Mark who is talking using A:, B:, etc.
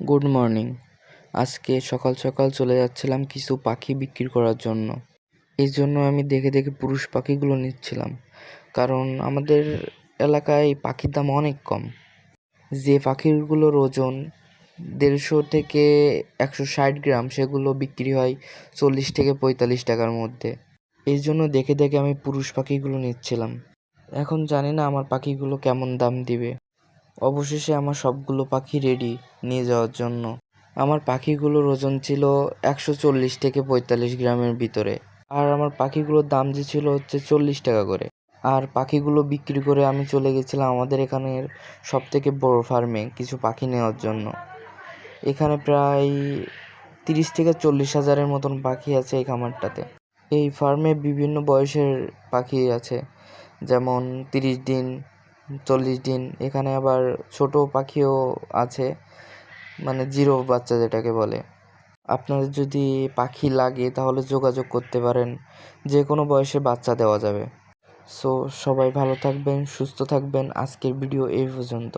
A: Good morning আজকে সকাল সকাল চলে যাচ্ছিলাম কিছু পাখি বিক্রি করার জন্য। এই জন্য আমি দেখে দেখে পুরুষ পাখিগুলো নিচ্ছিলাম। কারণ আমাদের এলাকায় পাখির দাম অনেক কম। যে পাখিগুলোর ওজন দেড়শো থেকে একশো ষাট গ্রাম, সেগুলো বিক্রি হয় চল্লিশ থেকে পঁয়তাল্লিশ টাকার মধ্যে। এই জন্য দেখে দেখে আমি পুরুষ পাখিগুলো নিচ্ছিলাম। এখন জানি না আমার পাখিগুলো কেমন দাম দিবে। অবশেষে আমার সবগুলো পাখি রেডি নিয়ে যাওয়ার জন্য। আমার পাখিগুলোর ওজন ছিল একশো চল্লিশ থেকে পঁয়তাল্লিশ গ্রামের ভিতরে। আর আমার পাখিগুলোর দাম যে ছিল হচ্ছে চল্লিশ টাকা করে। আর পাখিগুলো বিক্রি করে আমি চলে গেছিলাম আমাদের এখানের সব থেকে বড়ো ফার্মে কিছু পাখি নেওয়ার জন্য। এখানে প্রায় তিরিশ থেকে চল্লিশ হাজারের মতন পাখি আছে এই খামারটাতে। এই ফার্মে বিভিন্ন বয়সের পাখি আছে। যেমন তিরিশ দিন চল্লিশ দিন। এখানে আবার ছোট পাখিও আছে মানে জিরো বাচ্চা যেটাকে বলে। আপনাদের যদি পাখি লাগে তাহলে যোগাযোগ করতে পারেন, যে কোনো বয়সে বাচ্চা দেওয়া যাবে। সো সবাই ভালো থাকবেন, সুস্থ থাকবেন। আজকের ভিডিও এই পর্যন্ত।